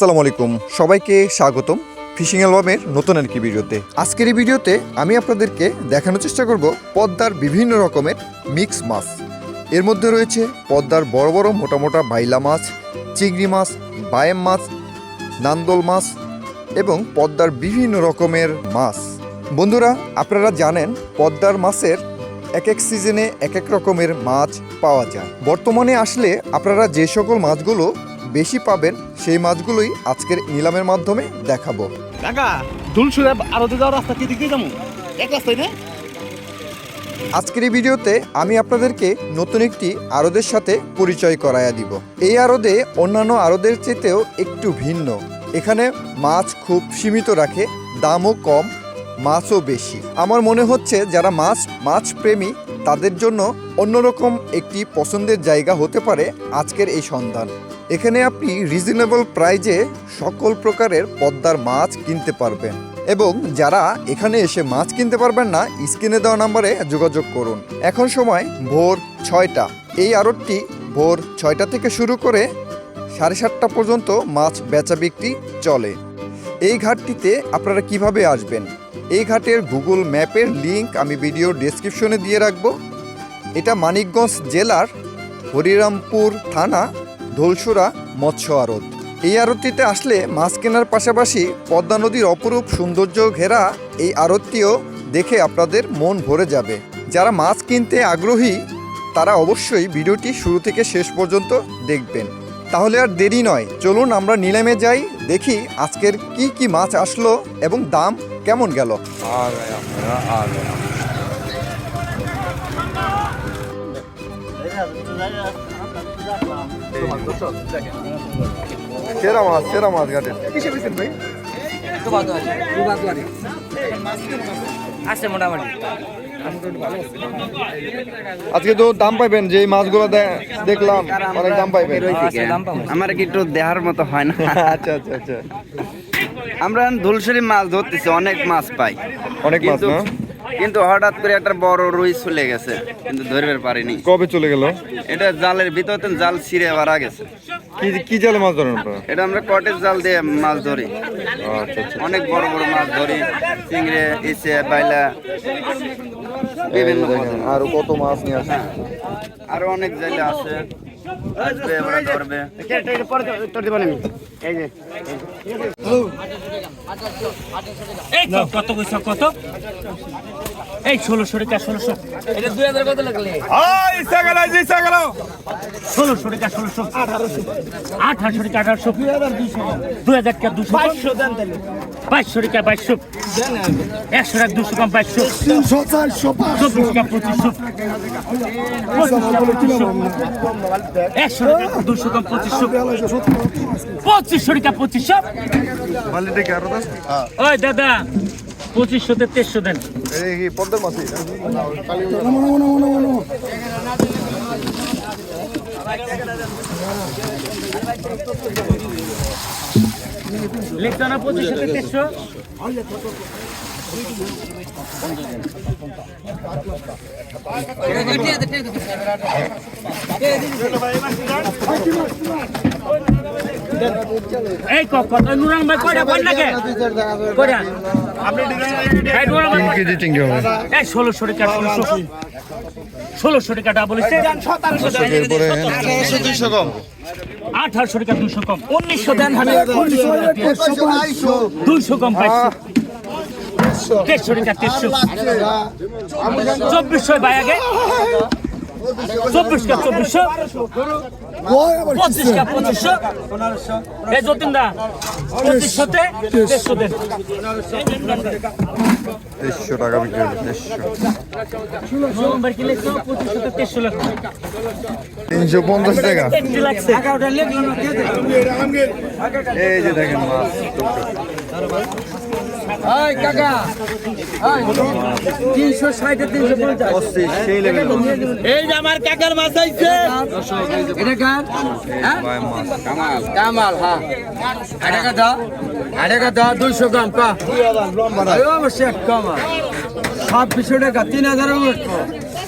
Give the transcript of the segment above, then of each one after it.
আসসালামু আলাইকুম। সবাইকে স্বাগতম ফিশিং অ্যালবামের নতুন একটি ভিডিওতে। আজকের এই ভিডিওতে আমি আপনাদেরকে দেখানোর চেষ্টা করব পদ্মার বিভিন্ন রকমের মিক্স মাছ। এর মধ্যে রয়েছে পদ্মার বড় বড় মোটা মোটা বাইলা মাছ, চিংড়ি মাছ, বায়েম মাছ, নান্দল মাছ এবং পদ্মার বিভিন্ন রকমের মাছ। বন্ধুরা, আপনারা জানেন পদ্মার মাছের এক এক সিজনে এক এক রকমের মাছ পাওয়া যায়। বর্তমানে আসলে আপনারা যে সকল মাছগুলো বেশি পাবেন সেই মাছগুলোই আজকের নিলামের মাধ্যমে দেখাবো। কাকা দুলসুরে আরও যাওয়ার রাস্তা কি দিক যাব? এক রাস্তায় না? আজকের এই ভিডিওতে আমি আপনাদেরকে নতুন একটি আরদের সাথে পরিচয় করাইয়া দিব। এই আরদে অন্যান্য আরদের চেতেও একটু ভিন্ন। এখানে মাছ খুব সীমিত রাখে দামও কম মাছও বেশি। আমার মনে হচ্ছে যারা মাছ মাছ প্রেমী তাদের জন্য অন্যরকম একটি পছন্দের জায়গা হতে পারে আজকের এই সন্ধান। এখানে আপনি রিজনেবল প্রাইজে সকল প্রকারের পদ্মার মাছ কিনতে পারবেন। এবং যারা এখানে এসে মাছ কিনতে পারবেন না, স্ক্রিনে দেওয়া নাম্বারে যোগাযোগ করুন। এখন সময় ভোর ছয়টা। এই আড়তটি ভোর ছয়টা থেকে শুরু করে সাড়ে সাতটা পর্যন্ত মাছ বেচা বিক্রি চলে। এই ঘাটটিতে আপনারা কীভাবে আসবেন? এই ঘাটের গুগল ম্যাপের লিংক আমি ভিডিও ডেসক্রিপশনে দিয়ে রাখব। এটা মানিকগঞ্জ জেলার হরিরামপুর থানা ধলসুরা মৎস্য আড়ত এই আড়তটিতে আসলে মাছ কেনার পাশাপাশি পদ্মা নদীর অপরূপ সৌন্দর্য ঘেরা এই আড়তটিও দেখে আপনাদের মন ভরে যাবে। যারা মাছ কিনতে আগ্রহী, তারা অবশ্যই ভিডিওটি শুরু থেকে শেষ পর্যন্ত দেখবেন। তাহলে আর দেরি নয়, চলুন আমরা নিলামে যাই, দেখি আজকের কি কি মাছ আসলো এবং দাম কেমন গেল। সেরা মাছ সেরা মাছ ঘাটের আছে মোটামুটি। আজকে তো দাম পাইবেন যে মাছগুলো দেখলাম অনেক দাম পাইবেন। আছে, দাম পাবো। আমার কি একটু দেহার মতো হয় না? আচ্ছা আচ্ছা আচ্ছা। আমরা ধুলসুরি মাছ ধরতেছি অনেক মাছ পাই। অনেক মাছ না? কিন্তু হঠাৎ করে একটা বড় রুই চলে গেছে কিন্তু ধরবে পারিনি। কবে চলে গেল? এটা জালের ভিতরতে জাল ছিঁড়ে মারা গেছে। কি কি জালে মাছ ধরেন আপনারা? এটা আমরা কটের জাল দিয়ে মাছ ধরি। আচ্ছা আচ্ছা। অনেক বড় বড় মাছ ধরি চিংড়ে ইসে বাইলা বিভিন্ন আরও কত মাছ নিয়ে আসে আরও অনেক জায়গা আছে। কত কত কইছ কত? এই ষোলোশো টাকা ষোলোশো এটা দুই হাজার কত লাগলে? ষোলোশো টাকা ষোলোশো আঠারোশো। আঠারোশো টাকা আঠারোশো। দুই হাজার টাকা দুশো। বাইশশো বাইশশো টাকা বাইশশো। একশো টাকা দুশো কম বাইশশো। চব্বিশ টাকা পঁচিশশো। একশো টাকা দুশো কম পঁচিশশো। পঁচিশশো টাকা পঁচিশশো। ওই দাদা, পঁচিশশোতে তেইশশো দেন। পদ্মার মাছ লিখতো না পঁচিশশোতে তেইশশো এই কত? নুরান ভাই কয়টা কয় লাগে? কয়টা? এই ষোলোশো টাকা ষোলোশো। টাকা এরপরে আঠারোশো টাকা দুশো কম। উনিশশো দেন হাজার দুইশো কম। পাইছো। দেড়শো টাকা দেড়শো চব্বিশশো ভাই আগে। চব্বিশ চব্বিশশো। পঁচিশ কা পঁচিশশো এই যতীন দা পঁচিশশোতে দেড়শো দেন। দেড়শো টাকা বিক্রি দেড়শো। লেখো। তিনশো পঞ্চাশ টাকা। এই যে দেখেন মাছ। পঁচিশ সেই লেভেল এই যে আমার কাকার মাছ আইছে। কামাল কামাল হ্যাঁ। আড়ে কথা আড়ে কথা দুইশো গ্রাম পা। অবশ্যই কামাল। ছাব্বিশশো টাকা তিন হাজার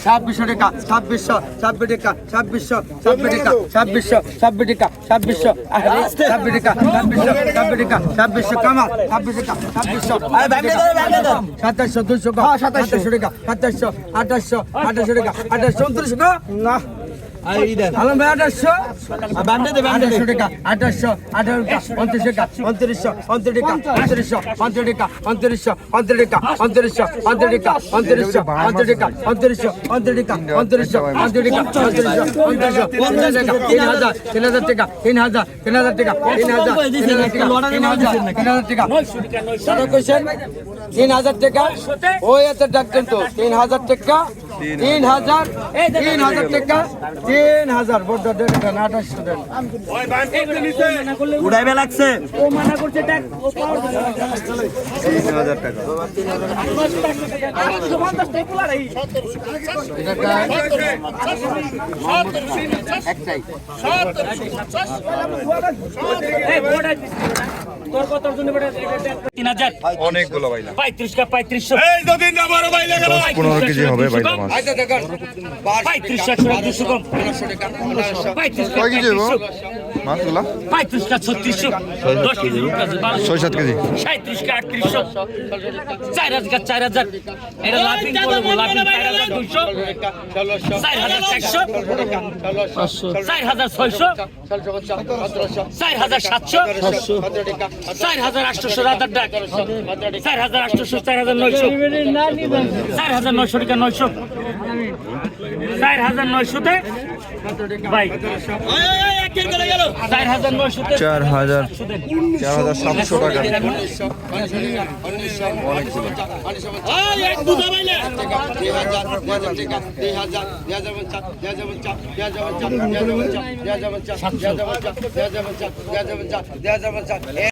ছাব্বিশশো টাকা ছাব্বিশশো ছাব্বিশ টাকা ছাব্বিশশো ছাব্বিশ টাকা ছাব্বিশশো ছাব্বিশ টাকা ছাব্বিশশো ছাব্বিশ টাকা ছাব্বিশশো ছাব্বিশ টাকা ছাব্বিশশো কামাল ছাব্বিশ টাকা ছাব্বিশশো সাতাশশো দুশো সাতাশশো। টাকা সাতাশশো আঠাশশো আঠাশশো টাকা আঠাশশো উনত্রিশশো না। আলম ভাই আঠাশশো আঠাশশো টাকা আঠাশশো আঠারো টাকা উনত্রিশ টাকা উনত্রিশশো উনত্রিশ টাকা উনত্রিশশো উনত্রিশ টাকা উনত্রিশশো উনত্রিশ টাকা উনত্রিশশো উনত্রিশ টাকা উনত্রিশশো উনত্রিশ টাকা উনত্রিশশো উনত্রিশ টাকা উনত্রিশশো উনত্রিশ টাকা উনত্রিশশো উনত্রিশশো উনত্রিশ টাকা তিন হাজার তিন হাজার টাকা তিন হাজার তিন হাজার টাকা তিন হাজার তিন হাজার টাকা তিন হাজার তিন হাজার টাকা নয়শো টাকা নয়শো কত কইছেন তিন হাজার টাকা ওই এত ডাকতেন তো তিন হাজার টাকা তিন হাজার। তিন হাজার টাকা। তিন হাজার বড় দেন আঠাশশো দেন উড়াইবে লাগছে। ও মানা করছে টাক ও পাওয়ার তিন হাজার টাকা। অনেকগুলো বাইলা। পঁয়ত্রিশ কা পঁয়ত্রিশশো। পনেরো কেজি হবে বাইলা মাছ। আচ্ছা দেখেন। 3500 টাকা 200 কম। 1500 টাকা 1500 3500 মাছগুলা? পঁয়ত্রিশ কা ছত্রিশশো দশ কেজি ছয় সাত কেজি। সাঁত্রিশ কা আটত্রিশশো। চার হাজার চার হাজার। এটা লাফিং করব লাফিং চার হাজার দুইশো। চার হাজার চারশো। চার হাজার ছয়শো। চার হাজার সাতশো। চার হাজার আটশোশো রাজার ডাক। চার হাজার আটশোশো চার হাজার নয়শো। চার হাজার নয়শো টাকা নয়শো। চার হাজার নয়শোতে ভাই চার হাজার চার হাজার সাতশো টাকা। উনআশি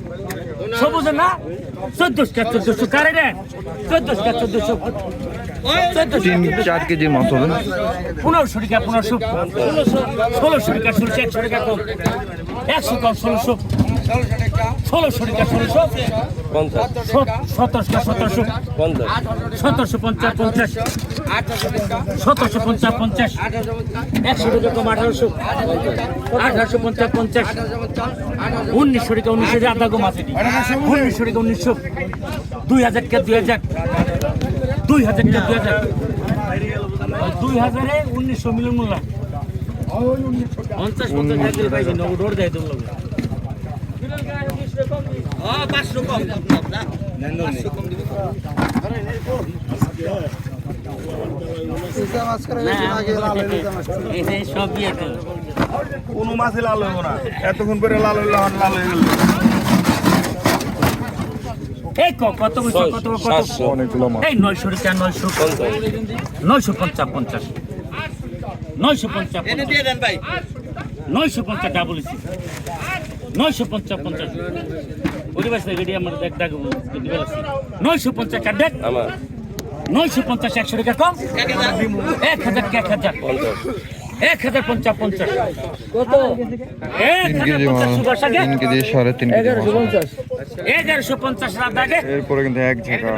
চোদ্দশো না? চোদ্দশো চোদ্দশো কারে রে চোদ্দশো চোদ্দশো। তিন চার কেজি মাছ হবে। পনেরোশো টাকা পনেরোশো। ষোলোশো টাকা ষোলোশো একশো টাকা কম। একশো কম ষোলোশো। ষোলোশো টাকা ষোলোশো। সতেরোশো সতেরোশো। সতেরোশো পঞ্চাশ পঞ্চাশ সতেরোশো পঞ্চাশ পঞ্চাশ। একশো টাকা কম আঠারোশো। আঠারোশো পঞ্চাশ পঞ্চাশ। উনিশশো টাকা উনিশশো আধা কম আছে উনিশশো টাকা উনিশশো। দুই হাজার টাকা দুই হাজার। দুই হাজার টাকা দুই হাজার। দুই হাজারে উনিশশো মিলিয়ন মূল্য। পঞ্চাশ পঞ্চাশ হাজার পাইছি নগদ ওর দেয় তোর লোক সব দিয়ে কোনো মাছে লাল হইব না। এতক্ষণ পরে লাল হইল লাল হয়ে গেল। এই ক- কত কত কত? এই নয়শো টাকা নয়শো নয়শো পঞ্চাশ পঞ্চাশ। নয়শো পঞ্চাশ নয়শো পঞ্চাশ ডাবল নয়শো পঞ্চাশ পঞ্চাশ। পরিবেশ রেডি আমার দেখ ডাক নয়শো পঞ্চাশ দেখ। নয়শো পঞ্চাশ একশো টাকা কম। এক হাজার। এক হাজার এক হাজার পঞ্চাশ পঞ্চাশ। কত? এক তিন কেজি সাড়ে তিন কেজি। এগারোশো পঞ্চাশ। রাত আগে। এরপরে কিন্তু এক ঝাঁকা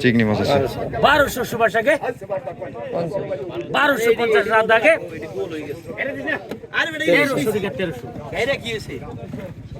চিংড়ি মাছ আছে। বারোশো সুভাষ আগে বারোশো পঞ্চাশ রাত আগে। তেরোশো থেকে তেরোশো।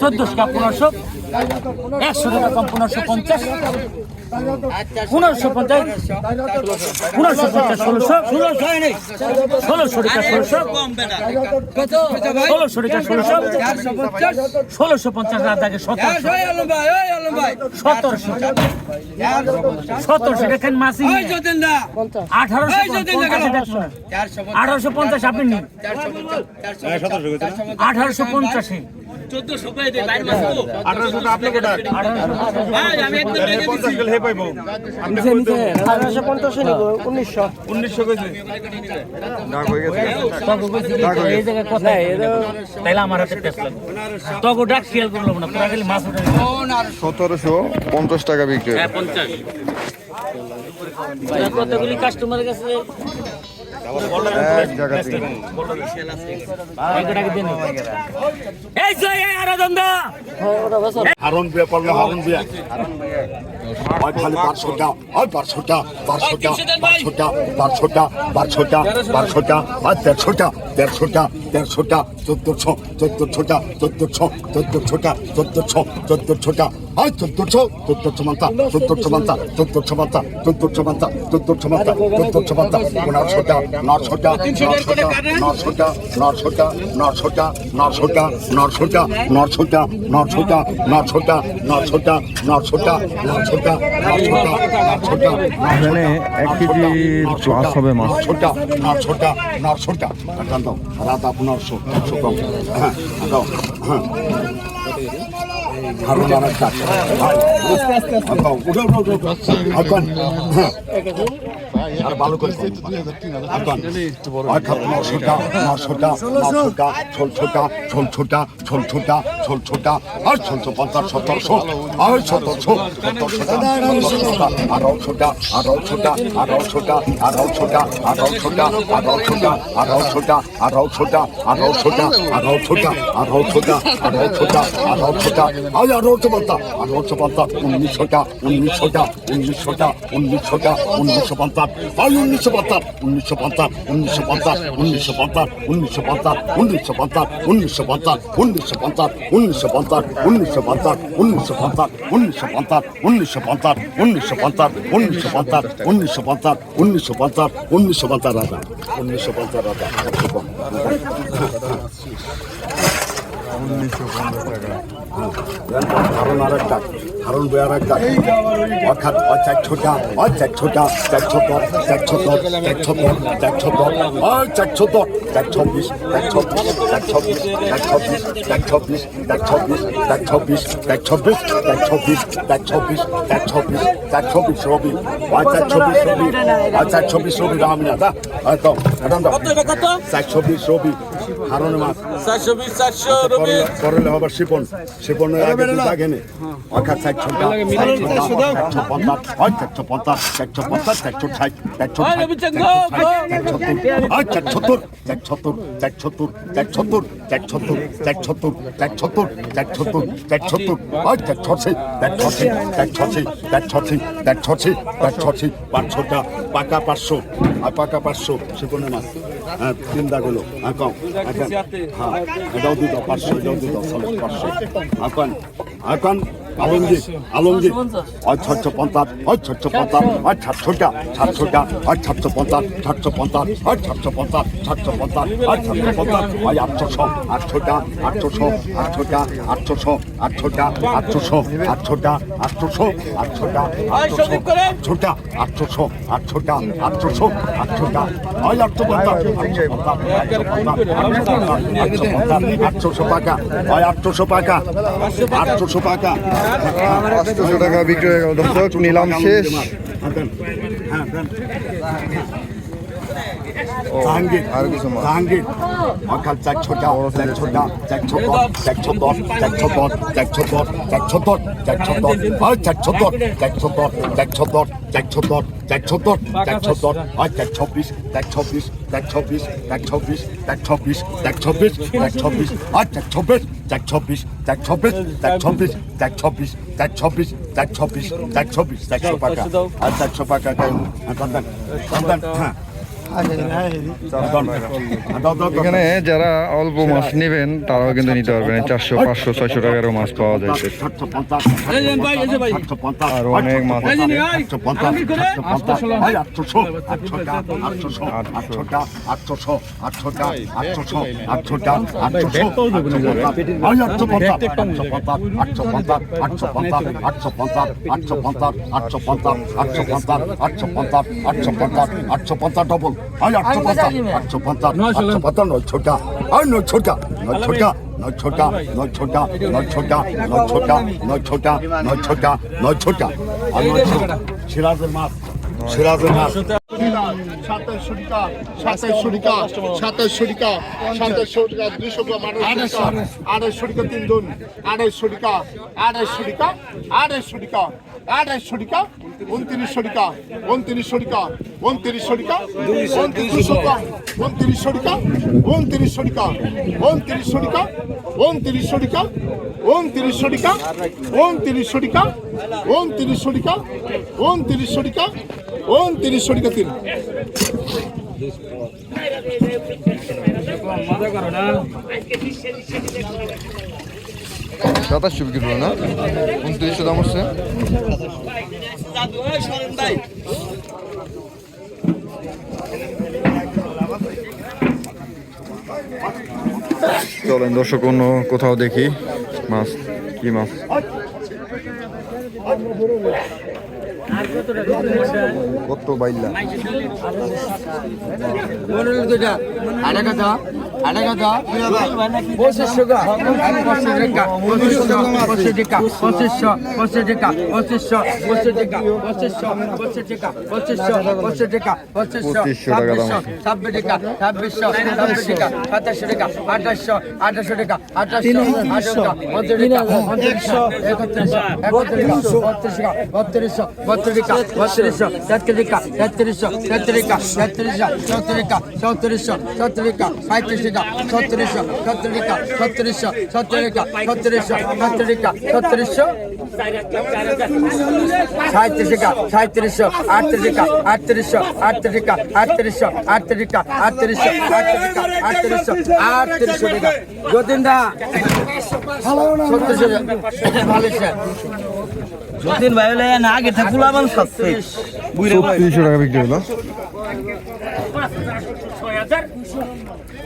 চোদ্দশো পনেরোশো একশো টাকা পনেরোশো পঞ্চাশ পনেরোশো পঞ্চাশ পনেরোশো পঞ্চাশ ষোলোশো ষোলোশো টাকা ষোলোশো ষোলোশো টাকা ষোলোশো ষোলোশো পঞ্চাশ রাত আগে সতেরোশো। সতেরোশো সতেরোশো দেখেন মাসি? আঠারোশো পঞ্চাশ আঠারোশো পঞ্চাশ আপনি নিন। আঠারোশো পঞ্চাশে। আঠারোশো আপনি কোটা পঞ্চাশ গেলে হে পাইবো। আপনি আঠারোশো পঞ্চাশে নিব উনিশশো। উনিশশো কেজি এই জায়গায় কথা তাইলে আমার হাতে টেস্ট লাগবে। তখন ডাক খেয়াল করলাম না তোরা খালি মাছ উঠে সতেরোশো পঞ্চাশ টাকা বিক্রি হয়। হ্যাঁ পঞ্চাশ। কতগুলি কাস্টমারের কাছে এক জায়গা থেকে হারন বিয়া পড়লে হারন বিয়া ওই খালি বারশোটা ওই বারশোটা বারশোটা বারশোটা বারশোটা বারশোটা বারশোটা আর দেড়শোটা দেড়শোটা দেড়শোটা চোদ্দশো চোদ্দশোটা চোদ্দশো চোদ্দশোটা চোদ্দশো চোদ্দশোটা আর চোদ্দশো চোদ্দশো মান্তা চোদ্দশো মান্তা চোদ্দশো মান্তা চোদ্দশো মান্তা চোদ্দশো মান্তা চোদ্দশো মান্তা নশোটা নশোটা নশোটা নশোটা নশোটা নশোটা নশোটা নশোটা নশোটা নশোটা নশোটা নশোটা নশোটা নশোটা এখানে এক কেজি প্লাস হবে মাছ নশোটা নশোটা নশোটা এখন দাও রাত আপনার একশো কম হ্যাঁ দাও হ্যাঁ হারুন আমার ডাক্তার হ্যাঁ আর ভালো করে নশোটা নশোটা নশোটা ষোলশোটা ষোলশোটা ষোলশোটা ষোলশোটা আর ষোলশো পঞ্চাশ সতেরোশো আর সতেরোশো সতেরোশোটা আঠারোশোটা আঠারোশোটা আঠারোশোটা আঠারোশোটা আঠারোশোটা আঠারোশোটা আঠারোশোটা আঠারোশোটা আঠারোশোটা আঠারোশোটা আঠারোশোটা আঠারোশোটা আঠারোশোটা আজ আঠারোশো পঞ্চাশ আঠারোশো পঞ্চাশ উনিশশোটা উনিশশোটা উনিশশোটা উনিশশোটা উনিশশো পঞ্চাশ আজ উনিশশো পঞ্চাশ উনিশশো পঞ্চাশ উনিশশো পঞ্চাশ উনিশশো পঞ্চাশ উনিশশো পঞ্চাশ উনিশশো পঞ্চাশ উনিশশো পঞ্চাশ উনিশশো পঞ্চাশ উনিশশো পঞ্চাশ উনিশশো পঞ্চাশ উনিশশো পঞ্চাশ উনিশশো পঞ্চাশ উনিশশো পঞ্চাশ উনিশশো পঞ্চাশ উনিশশো পঞ্চাশ উনিশশো পঞ্চাশ উনিশশো পঞ্চাশ উনিশশো পঞ্চাশ রাজা উনিশশো পঞ্চাশ রাজা একশো কম হারুন আর একটা হারুন বই আর একটা অর্থাৎ চার ছোটা ও চার ছোটা চার ছোট চার ছোট চার ছোট চার ছোট ও চার ছোট চার ছব্বিশ চার ছব্বিশ চার ছব্বিশ চার ছব্বিশ চার ছব্বিশ চার ছব্বিশ চার ছব্বিশ চার ছব্বিশ চার ছব্বিশ চার ছব্বিশ চার ছব্বিশ চার ছব্বিশ রবি ও চার ছব্বিশ রবি ও চার ছব্বিশ রবি রামিনা দা হয়তো চার ছব্বিশ রবি হারুন মাছ চারশো বিশ চারশো করলে শিপন শিপনের আগে তুই থাকে নে অর্থাৎ চারশো চারশো পঞ্চাশ হয় চারশো পঞ্চাশ চারশো পঞ্চাশ চারশো ষাট চারশো চারশোত্তর চারশোত্তর চারশোত্তর চারশোত্তর চারশোত্তর চারশোত্তর চারশোত্তর চারশোত্তর চারশোত্তর হয় চারশোশি চারশোশি চারশোশি চারশোশি চারশোশি চারশোশি পাঁচশোটা পাকা পাঁচশো আর পাকা পাঁচশো শিপনের মাছ হ্যাঁ তিন দাগুলো হ্যাঁ কম হ্যাঁ এটাও দুটো পাঁচশো এটাও দুটো পাঁচশো। এখন এখন আলমজি আলমজি আর ছশো পঞ্চাশ আর ছশো পঞ্চাশ আর সাতশোটা সাতশোটা আর সাতশো পঞ্চাশ সাতশো পঞ্চাশ আর সাতশো পঞ্চাশ সাতশো পঞ্চাশ আর সাতশো পঞ্চাশ আর আটশোশো আটশোটা আটশোশো আটশোটা আটশোশো আটশোটা আটশোশো আটশোটা আটশোশো আটশোটা আটশোটা আটশোশো আটশোটা আটশোশো আটশোটা আর আটশো পঞ্চাশ আটশো পঞ্চাশ আটশোশো টাকা আর আটশোশো টাকা আটশোশো টাকা পাঁচশো টাকা বিক্রি হয়ে গেল দর্শক নিলাম শেষ আর কিছু চার ছত্তর চার ছত্তর চার ছত্তর চার ছব্বিশ চার ছব্বিশ চার ছব্বিশ চার ছব্বিশ চার ছব্বিশ চার ছব্বিশ চার ছব্বিশ আর চার ছব্বিশ চার ছব্বিশ চার ছব্বিশ চার ছব্বিশ চার ছব্বিশ চার ছব্বিশ চার ছব্বিশ চার ছব্বিশ চারশো টাকা আর চারশো টাকা সন্তান সন্তান হ্যাঁ এখানে যারা অল্প মাছ নেবেন তারাও কিন্তু নিতে পারবেন চারশো পাঁচশো ছয়শো টাকারও মাছ পাওয়া যায় আর অনেক মাছ আটশো পঞ্চাশ আটশো পঞ্চাশ ডবল এই আটশো পঞ্চাশ আটশো পঞ্চাশ আটশো পঞ্চাশ নয় ছোটা। এই নয় ছোটা নয় ছোটা নয় ছোটা নয় ছোটা নয় ছোটা নয় ছোটা নয় ছোটা নয় ছোটা নয় ছোটা আর নয় ছোটা। সিরাজের মাছ সিরাজের মাছ। সাতাইশশো টাকা সাতাইশশো টাকা সাতাইশশো টাকা সাতাইশশো টাকা দুশো গ্রাম আড়াইশো। টাকা আড়াইশো টাকা তিন আড়াইশো টাকা আড়াইশো টাকা আড়াইশো টাকা। আড়াইশো টাকা উনত্রিশশো টাকা উনত্রিশশো টাকা উনত্রিশশো টাকা উনত্রিশশো টাকা উনত্রিশশো টাকা উনত্রিশশো টাকা উনত্রিশশো টাকা উনত্রিশশো টাকা উনত্রিশশো টাকা উনত্রিশশো টাকা উনত্রিশশো টাকা উনত্রিশশো টাকা উনত্রিশশো টাকা তিন সাতাশশো বিক্রি হলো না? উনত্রিশশো দাম হচ্ছে? চলেন দর্শক, অন্য কোথাও দেখি মাছ, কি মাছ? কত বাইলা? পঁচিশশো টাকা পঁচিশশো টাকা পঁচিশশো পঁচিশ টাকা পঁচিশশো পঁচিশ টাকা পঁচিশশো পঁচিশ টাকা পঁচিশশো পঁচিশ টাকা পঁচিশশো আছে। ছাব্বিশ টাকা ছাব্বিশশো ছাব্বিশ টাকা সাতাশশো টাকা আঠাশশো আঠাশশো টাকা আঠাশশো আঠাশশো টাকা উনত্রিশ টাকা উনত্রিশশো একত্রিশশো একত্রিশশো বত্রিশ টাকা বত্রিশশো বত্রিশ টাকা বত্রিশশো তেত্রিশ টাকা তেত্রিশশো তেত্রিশ টাকা তেত্রিশশো চৌত্রিশ টাকা চৌত্রিশশো চৌত্রিশ টাকা পঁয়ত্রিশ টাকা ছত্রিশশো ছত্রিশ টাকা ছত্রিশশো ছত্রিশ টাকা ছত্রিশশো ছত্রিশ। টাকা ছত্রিশশো সাঁত্রিশ টাকা সাঁত্রিশশো আটত্রিশ টাকা আটত্রিশশো আটত্রিশ টাকা আটত্রিশশো আটত্রিশ টাকা আটত্রিশশো আটত্রিশ টাকা আটত্রিশশো আটত্রিশশো টাকা যতীন দা ভাই হলে না আগে আমার সাথে ছত্রিশশো টাকা বিক্রি হলো।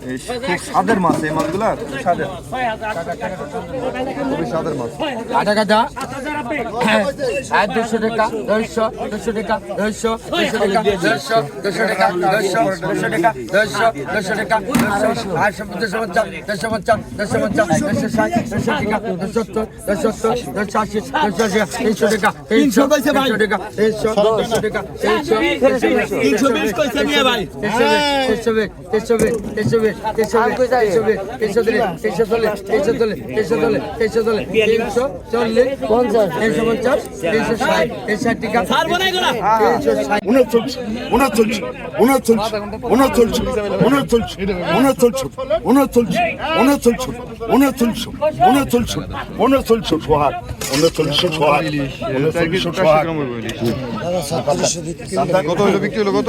খুব স্বাদের মাছ এই মাছগুলা খুব স্বাদের খুবই স্বাদের মাছ আটা কাটা আর দুশো টাকা দেড়শো দুশো টাকা দেড়শো দুশো টাকা দেড়শো দুশো টাকা দেড়শো দুশো টাকা দেড়শো দুশো টাকা দেড়শো আটশো দুশো পঞ্চাশ দুশো পঞ্চাশ দুশো পঞ্চাশ দুশো ষাট দুশো টাকা দুশো সত্তর দুশো সত্তর দুশো আশি দুশো আশি তিনশো টাকা তিনশো তিনশো টাকা তিনশো তিনশো টাকা তিনশো তিনশো বিশ তিনশো বিশ তিনশো বিশ তিনশো বিশ তিনশো বিশ তিনশো বিশ তিনশো চল্লিশ তিনশো চল্লিশ তিনশো চল্লিশ তিনশো চল্লিশ তিনশো চল্লিশ পঞ্চাশ তিনশো পঞ্চাশ তিনশো ষাট তিনশো ষাট টাকা উনচল্লিশ উনচল্লিশ উনচল্লিশ উনচল্লিশ উনচল্লিশ উনচল্লিশ উনচল্লিশ উনচল্লিশ উনচল্লিশ উনচল্লিশ উনচল্লিশ সোহাগ উনচল্লিশ সোহাগ উনচল্লিশ সোহাগ কত হলো বিক্রি হলো কত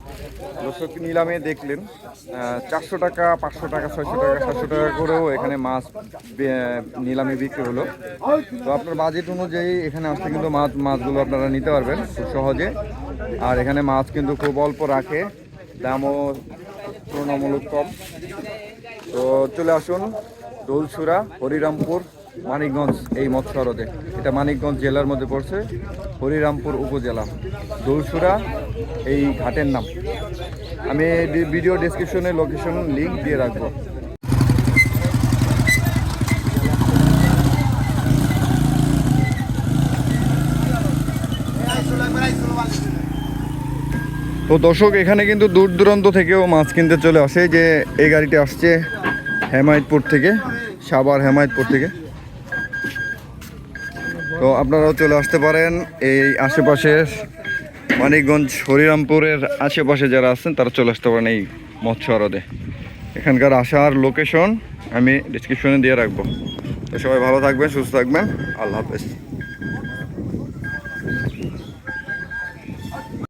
দর্শক নিলামে দেখলেন চারশো টাকা, পাঁচশো টাকা, ছয়শো টাকা, সাতশো টাকা করেও এখানে মাছ নিলামে বিক্রি হলো। তো আপনার বাজেট অনুযায়ী এখানে আসতে কিন্তু মাছ, মাছগুলো আপনারা নিতে পারবেন খুব সহজে। আর এখানে মাছ কিন্তু খুব অল্প রাখে, দামও তুলনামূলক কম। তো চলে আসুন দোলসুরা হরিরামপুর, মানিকগঞ্জ, এই মৎস্য আড়তে। এটা মানিকগঞ্জ জেলার মধ্যে পড়ছে, হরিরামপুর উপজেলা। দোলসুরা এই ঘাটের নাম। আমি ভিডিও ডেসক্রিপশনে লোকেশন লিংক দিয়ে রাখব। তো দর্শক, এখানে কিন্তু দূর দূরান্ত থেকেও মাছ কিনতে চলে আসে। যে এই গাড়িটি আসছে হেমায়তপুর থেকে সাবার হেমায়তপুর থেকে। তো আপনারাও চলে আসতে পারেন এই আশেপাশের মানিকগঞ্জ, হরিরামপুরের আশেপাশে যারা আছেন, তারা চলে আসতে পারেন এই মৎস্য হ্রদে এখানকার আসার লোকেশন আমি ডিসক্রিপশনে দিয়ে রাখব। তো সবাই ভালো থাকবেন, সুস্থ থাকবেন। আল্লাহ হাফেজ।